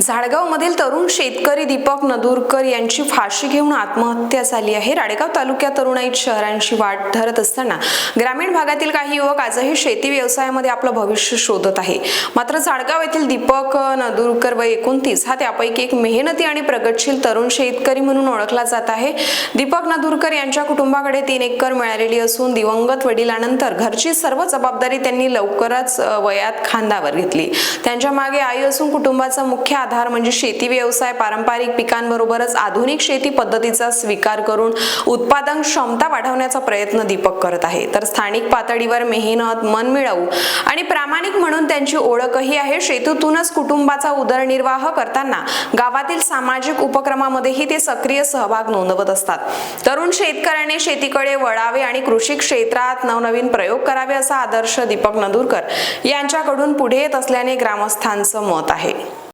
झाडगावमधील तरुण शेतकरी दीपक नदुरकर यांची फाशी घेऊन आत्महत्या झाली आहे. राडेगाव तालुक्यात तरुणाईत शहरांची वाट धरत असताना ग्रामीण भागातील काही युवक आजही शेती व्यवसायामध्ये आपलं भविष्य शोधत आहे. मात्र झाडगाव येथील दीपक नदुरकर वय एकोणतीस हा त्यापैकी एक मेहनती आणि प्रगतशील तरुण शेतकरी म्हणून ओळखला जात आहे. दीपक नदुरकर यांच्या कुटुंबाकडे तीन एकर मिळालेली असून दिवंगत वडिलांनंतर घरची सर्व जबाबदारी त्यांनी लवकरच वयात खांदावर घेतली. त्यांच्या मागे आई असून कुटुंबाचा मुख्य आधार म्हणजे शेती व्यवसाय पारंपरिक पिकांबरोबरच आधुनिक शेती पद्धतीचा स्वीकार करून उत्पादन क्षमता वाढवण्याचा प्रयत्न दीपक करत आहे. तर स्थानिक पातळीवर मेहनत मन मिळवू आणि प्रामाणिक म्हणून त्यांची ओळखही आहे. शेतीतूनच कुटुंबाचा उदरनिर्वाह करताना गावातील सामाजिक उपक्रमामध्येही ते सक्रिय सहभाग नोंदवत असतात. तरुण शेतकऱ्याने शेतीकडे वळावे आणि कृषी क्षेत्रात नवनवीन प्रयोग करावे असा आदर्श दीपक नदुरकर यांच्याकडून पुढे येत असल्याने ग्रामस्थांचं मत आहे.